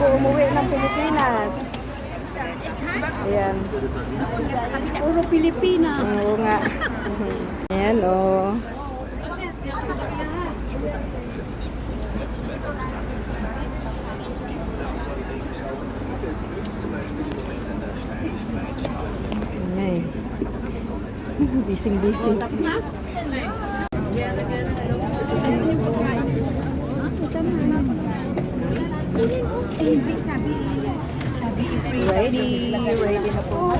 Bago umuwi ng Pilipinas. Ayan. Puro Pilipina. Oo nga. Ayan, oh. Ay. Bising-bising. Eh, hindi, sabi, sabi. Ready. Ready na po.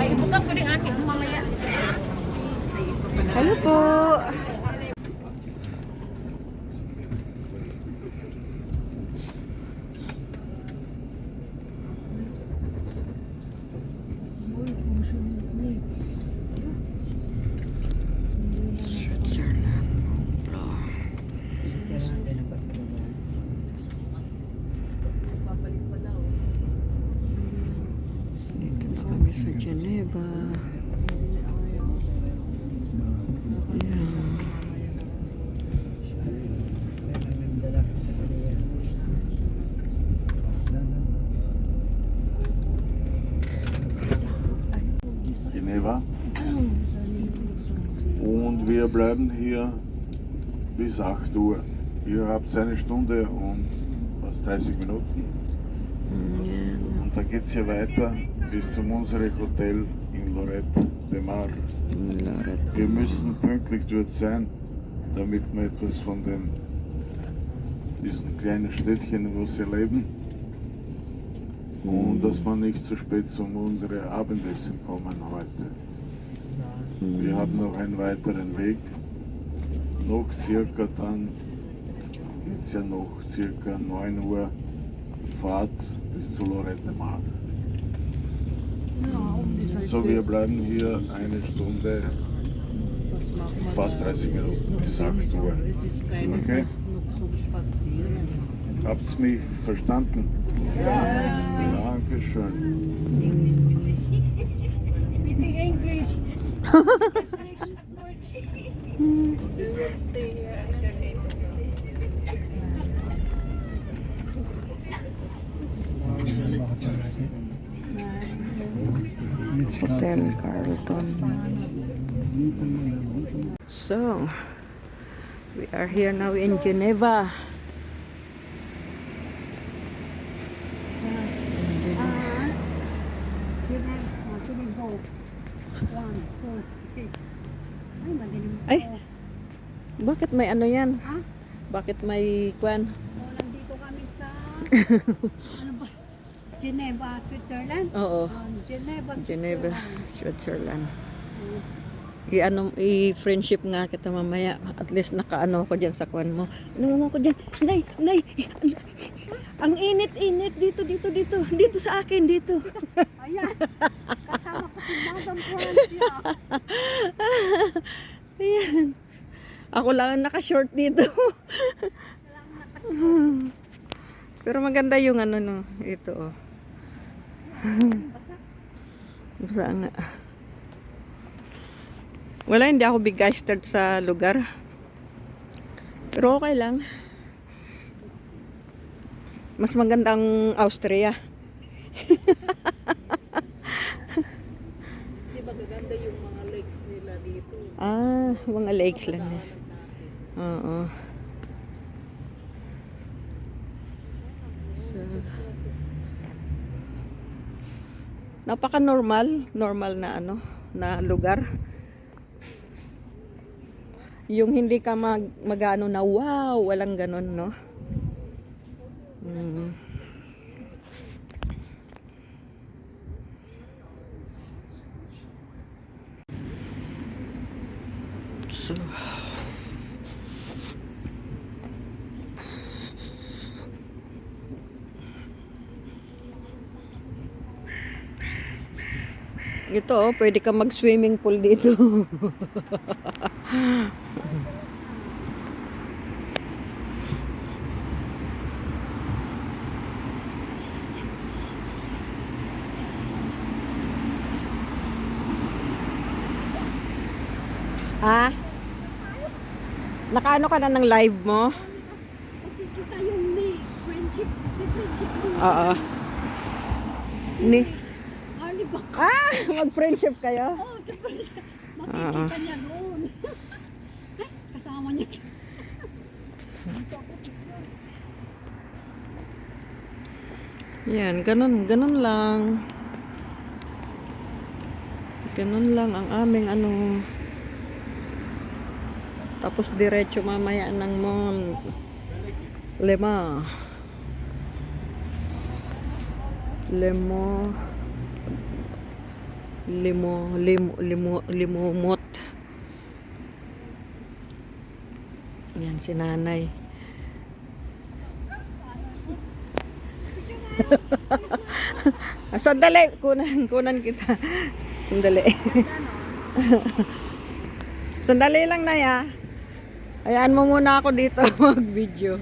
Ay, ibutang ko rin akin mamaya. Hello po. Bleiben hier bis 8 Uhr. Ihr habt eine Stunde und fast 30 Minuten. Und dann geht es hier weiter bis zum unserem Hotel in Lorette de Mar. Lorette. Wir müssen pünktlich dort sein, damit wir etwas von den, diesen kleinen Städtchen, wo sie leben, und dass wir nicht zu spät zu unserem Abendessen kommen heute. Wir haben noch einen weiteren Weg. Noch circa dann, jetzt ja noch circa 9 Uhr Fahrt bis zu Lorette Mar. So, wir bleiben hier eine Stunde, fast 30 Minuten bis 8 Uhr. Okay? Habt's mich verstanden? Ja. Dankeschön. Hotel Carlton. So, we are here now in Geneva. Bakit may ano yan? Ha? Bakit may kwan? Oh, nandito kami sa... ano ba? Geneva, Switzerland? Oo. Oh, Geneva, Geneva, Switzerland. Switzerland. I-ano, i-friendship nga kita mamaya. At least nakaano ko dyan sa kwan mo. Ano mo ko dyan? Nay, nay! Ang init-init dito, dito, dito. Dito sa akin, dito. Ayan. Kasama ko si Madam Francia. Ayan. Ako lang ang naka-short dito. Pero maganda yung ano no, ito oh. Basa nga. Wala, hindi ako begeisterd sa lugar. Pero okay lang. Mas magandang Austria. Di ba gaganda yung mga lakes nila dito? Ah, mga lakes lang. yan. Oo. So, napaka-normal, normal na ano, na lugar. Yung hindi ka mag, magano na wow, walang ganon, no? Mm. Ito, oh, pwede ka mag-swimming pool dito. ha? Nakaano ka na ng live mo? Nakikita yung ni friendship, si friendship. Oo. Ni. Ah, mag-friendship kayo? Oo, si friendship. Oo. Makikita niya doon. Kasama niya. Yan, ganun, ganun lang. Ganun lang ang aming ano. Tapos diretso mamaya ng mon. Lema. Lemo. Limo, limo, limo, limumot. Yan si nanay. Sandali, kunan, kunan kita. Sandali. Sandali lang na ya. Hayaan mo muna ako dito mag-video.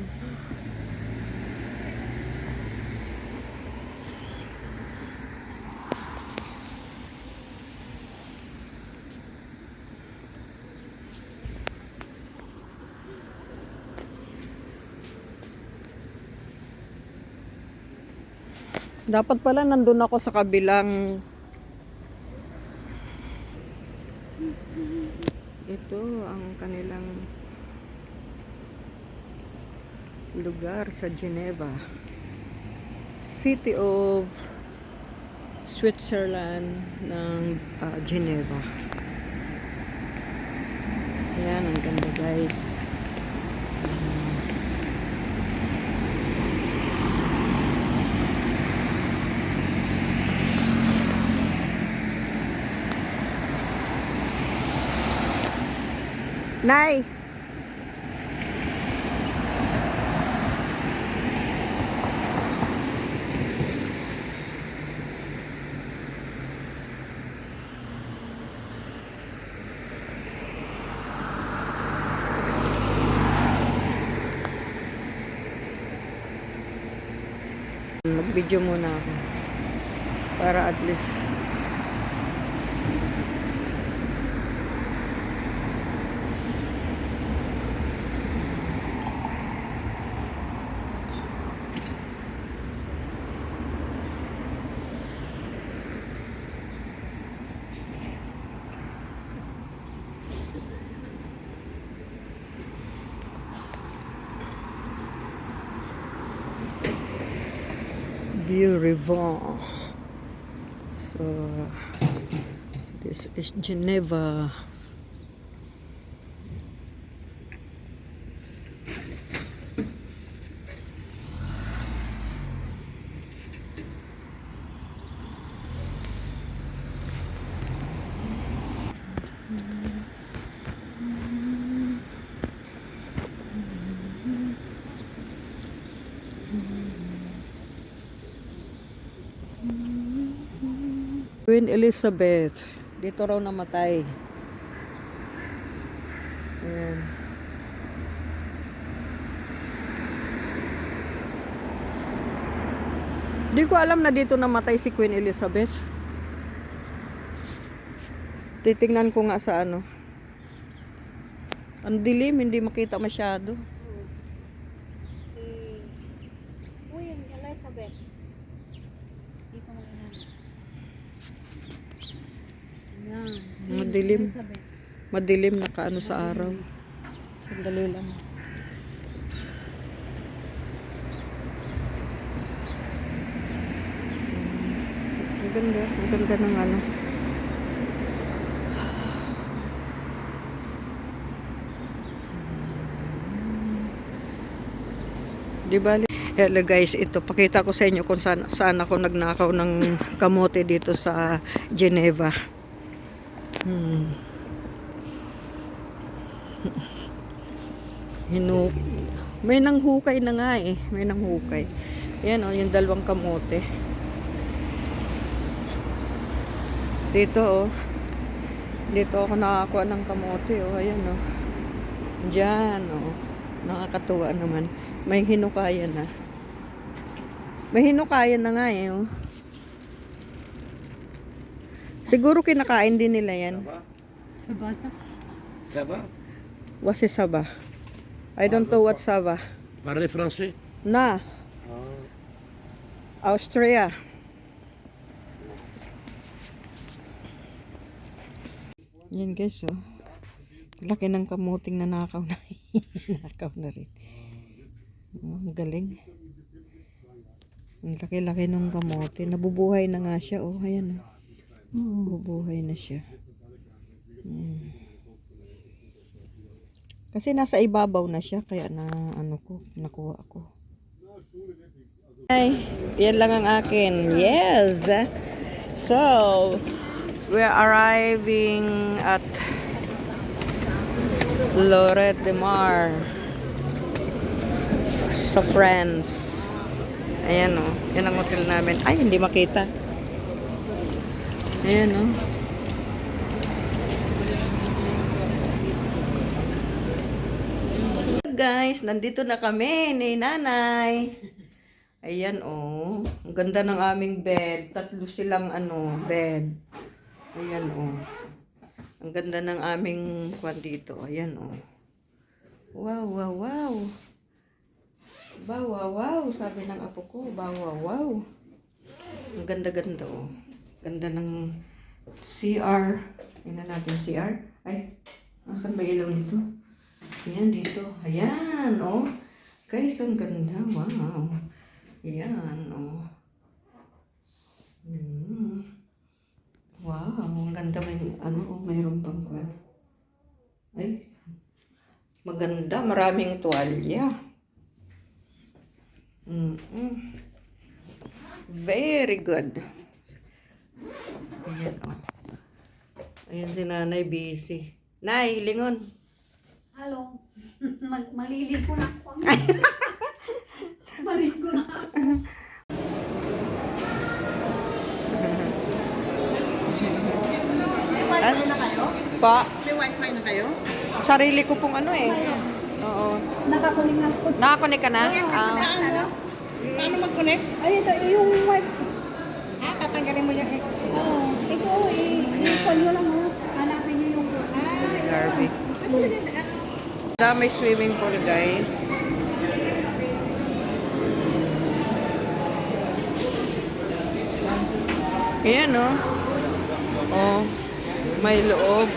Dapat pala nandun ako sa kabilang Ito ang kanilang lugar sa Geneva. City of Switzerland ng ah, Geneva. Ayan, ang ganda guys. Nay! Mag-video muna ako. Para at least Beautiful. So, this is Geneva. Queen Elizabeth. Dito raw namatay. Ayan. Di ko alam na dito namatay si Queen Elizabeth. Titingnan ko nga sa ano. Ang dilim, hindi makita masyado. Si... Uy, yung Elizabeth. Hindi ko makilala. Yan. Madilim. Madilim nakaano sa araw. Sandali lang. Ang ganda. Ang ganda ng ano. Di ba? Hello guys, ito pakita ko sa inyo kung saan, saan ako nagnakaw ng kamote dito sa Geneva. Hmm. Hinu May nanghukay na nga eh. May nanghukay. Yan oh, yung dalawang kamote. Dito oh. Dito ako nakakuha ng kamote oh. Ayan oh. Diyan oh. Nakakatuwa naman. May hinukayan na. May hinukayan na nga eh oh. Siguro kinakain din nila yan. Va What is Saba? I don't know what Saba. Parlez français Na, Austria. Yan guys, oh. Laki ng kamuting na nakaw na. nakaw na rin. Oh, ang galing. Ang laki-laki ng kamote. Nabubuhay na nga siya, oh. Ayan, oh. Nabubuhay na siya. Hmm. Kasi nasa ibabaw na siya, kaya na ano ko, nakuha ko. Ay, yan lang ang akin. Yes! So, we're arriving at Lorette de Mar sa France. Ayan o. yan ang hotel namin. Ay, hindi makita. Ayan o. Guys, nandito na kami ni nanay. Ayan oh. Ang ganda ng aming bed. Tatlo silang ano, bed. Ayan oh. Ang ganda ng aming kwan dito. Ayan oh. Wow, wow, wow. Wow, wow, wow. Sabi ng apo ko. Wow, wow. Ang ganda-ganda oh. Ganda ng CR. Tingnan natin CR. Ay, nasan ba ilaw nito? Ayan dito. Ayan oh. Guys, ang ganda. Wow. Ayan, oh. Mm. Wow, ang ganda may ano, oh, mayroon pang kwan. Ay, maganda, maraming tuwalya. mm Very good. Ayan, oh. Ayan si nanay busy. Nay, lingon. Hello. Mag maliligo na ako. Maligo na ako. Ano na kayo? Pa, May wifi na kayo? sarili ko pong ano eh. Oo. Nakakuling na ako. Nakakonek ka na? Ah. Ano? Paano mag-connect? Ay, ito yung wife. Tatanggalin mo yung Oo. Ito, eh. I-call nyo lang ha. Hanapin nyo yung... Ah, Garby. Wala may swimming pool, guys. Ayan, oh. Oh, may loob.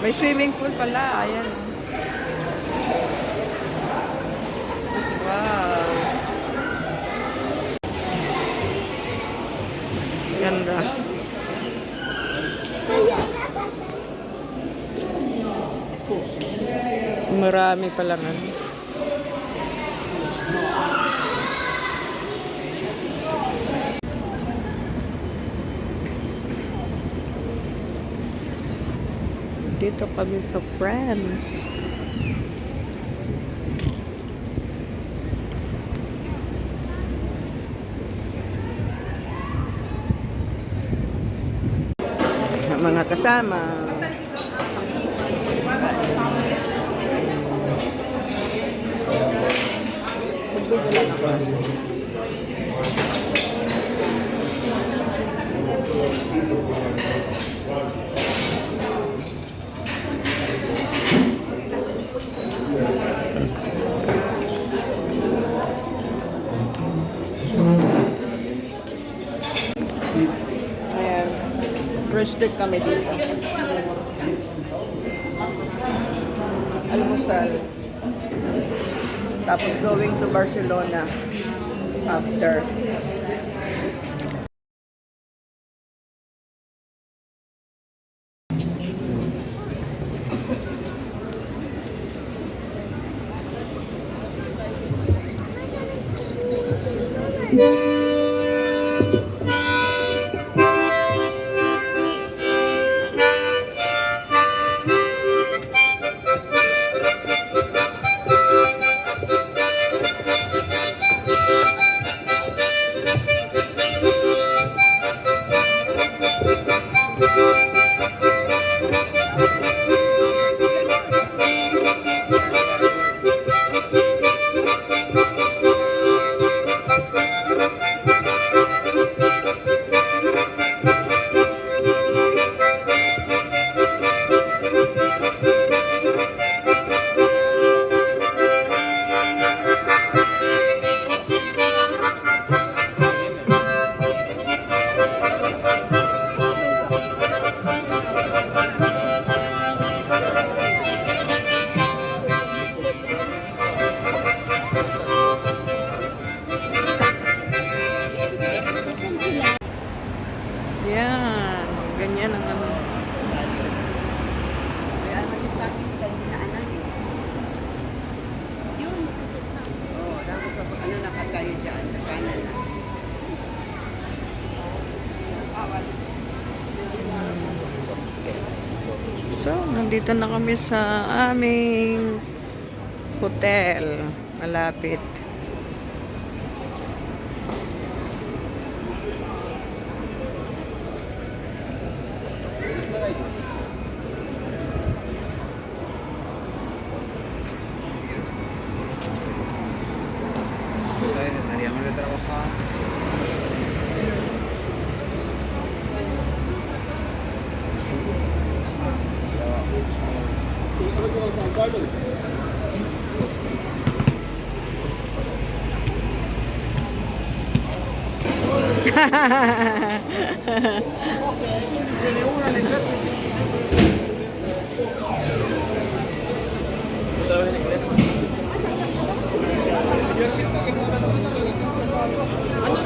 May swimming pool pala. Ayan. Wow. Ganda. Marami palang ano. Dito kami sa France. Mga kasama. Ayan. first date kami dito. Almusal. Tapos going to Barcelona after. Thank. Nandito na kami sa aming hotel. Malapit. Ano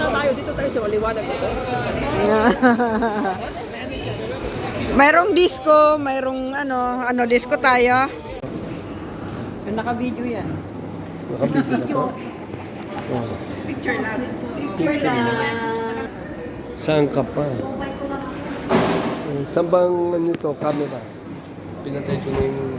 na tayo? Dito tayo sa waliwanag dito. mayroong disco, mayroong ano, ano disco tayo. Yung naka-video yan. Nakabigyan na to. Oh. Picture lang. Saan ka pa? Saan bang ano to, camera? Pinatay ko na yung...